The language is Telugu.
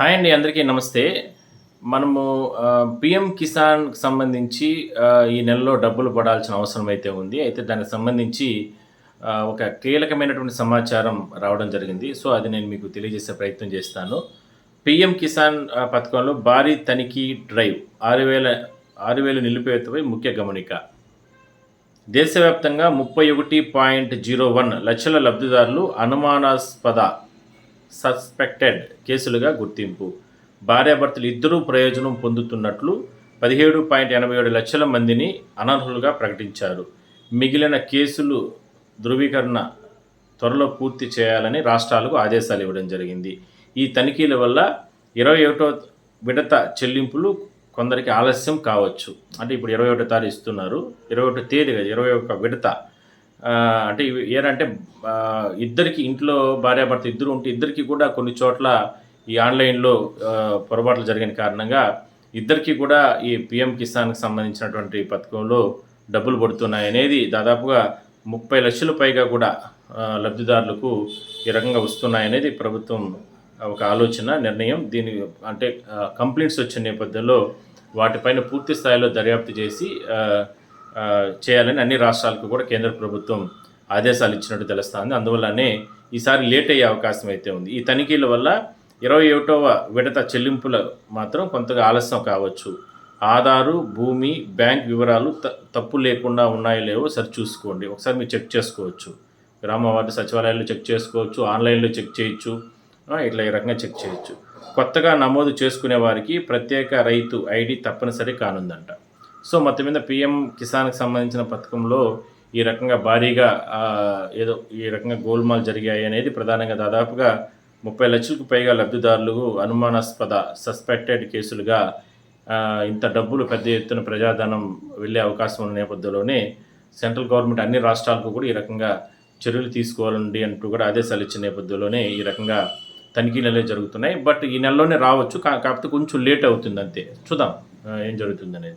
హాయ్ అండి అందరికీ నమస్తే. మనము పిఎం కిసాన్ సంబంధించి ఈ నెలలో డబ్బులు పడాల్సిన అవసరం అయితే ఉంది. అయితే దానికి సంబంధించి ఒక కీలకమైనటువంటి సమాచారం రావడం జరిగింది. సో అది నేను మీకు తెలియజేసే ప్రయత్నం చేస్తాను. పిఎం కిసాన్ పథకంలో భారీ తనిఖీ డ్రైవ్ ఆరు వేల ఆరు వేల నిలిపివేతపై ముఖ్య గమనిక. దేశవ్యాప్తంగా ముప్పై ఒకటి పాయింట్ జీరో వన్ లక్షల లబ్ధిదారులు అనుమానాస్పద సస్పెక్టెడ్ కేసులుగా గుర్తింపు. భార్యాభర్తలు ఇద్దరూ ప్రయోజనం పొందుతున్నట్లు పదిహేడు పాయింట్ ఎనభై ఏడు లక్షల మందిని అనర్హులుగా ప్రకటించారు. మిగిలిన కేసులు ధృవీకరణ త్వరలో పూర్తి చేయాలని రాష్ట్రాలకు ఆదేశాలు ఇవ్వడం జరిగింది. ఈ తనిఖీల వల్ల ఇరవై ఒకటో విడత చెల్లింపులు కొందరికి ఆలస్యం కావచ్చు. అంటే ఇప్పుడు ఇరవై ఒకటో తారీఖు ఇస్తున్నారు. ఇరవై ఒకటో తేదీ కదా ఇరవై ఒక విడత అంటే ఏంటంటే ఇద్దరికి ఇంట్లో భార్యాభర్త ఇద్దరు ఉంటే ఇద్దరికి కూడా కొన్ని చోట్ల ఈ ఆన్లైన్లో పొరపాట్లు జరిగిన కారణంగా ఇద్దరికి కూడా ఈ పిఎం కిసాన్కి సంబంధించినటువంటి పథకంలో డబ్బులు పడుతున్నాయి అనేది దాదాపుగా ముప్పై లక్షల పైగా కూడా లబ్ధిదారులకు ఈ రకంగా వస్తున్నాయనేది ప్రభుత్వం ఒక ఆలోచన నిర్ణయం. దీని అంటే కంప్లైంట్స్ వచ్చిన నేపథ్యంలో వాటిపైన పూర్తి స్థాయిలో దర్యాప్తు చేసి చేయాలని అన్ని రాష్ట్రాలకు కూడా కేంద్ర ప్రభుత్వం ఆదేశాలు ఇచ్చినట్టు తెలుస్తుంది. అందువల్లనే ఈసారి లేట్ అయ్యే అవకాశం అయితే ఉంది. ఈ తనిఖీల వల్ల ఇరవై ఒకటవ విడత చెల్లింపులు మాత్రం కొంతగా ఆలస్యం కావచ్చు. ఆధారు భూమి బ్యాంక్ వివరాలు తప్పు లేకుండా ఉన్నాయో లేవో సరి చూసుకోండి. ఒకసారి మీరు చెక్ చేసుకోవచ్చు. గ్రామ వార్డు సచివాలయాల్లో చెక్ చేసుకోవచ్చు ఆన్లైన్లో చెక్ చేయొచ్చు ఇట్లా ఈ రకంగా చెక్ చేయొచ్చు. కొత్తగా నమోదు చేసుకునే వారికి ప్రత్యేక రైతు ఐడి తప్పనిసరి కానుందంట. సో మొత్తం మీద పిఎం కిసాన్కి సంబంధించిన పథకంలో ఈ రకంగా భారీగా ఏదో ఈ రకంగా గోల్మాల్ జరిగాయి అనేది ప్రధానంగా దాదాపుగా ముప్పై లక్షలకు పైగా లబ్ధిదారులు అనుమానాస్పద సస్పెక్టెడ్ కేసులుగా ఇంత డబ్బులు పెద్ద ఎత్తున ప్రజాధనం వెళ్ళే అవకాశం ఉన్న నేపథ్యంలోనే సెంట్రల్ గవర్నమెంట్ అన్ని రాష్ట్రాలకు కూడా ఈ రకంగా చర్యలు తీసుకోవాలండి అంటూ కూడా ఆదేశాలు ఇచ్చిన నేపథ్యంలోనే ఈ రకంగా తనిఖీలు జరుగుతున్నాయి. బట్ ఈ నెలలోనే రావచ్చు. కా- కాకపోతే కొంచెం లేట్ అవుతుంది అంతే. చూద్దాం ఏం జరుగుతుంది అనేది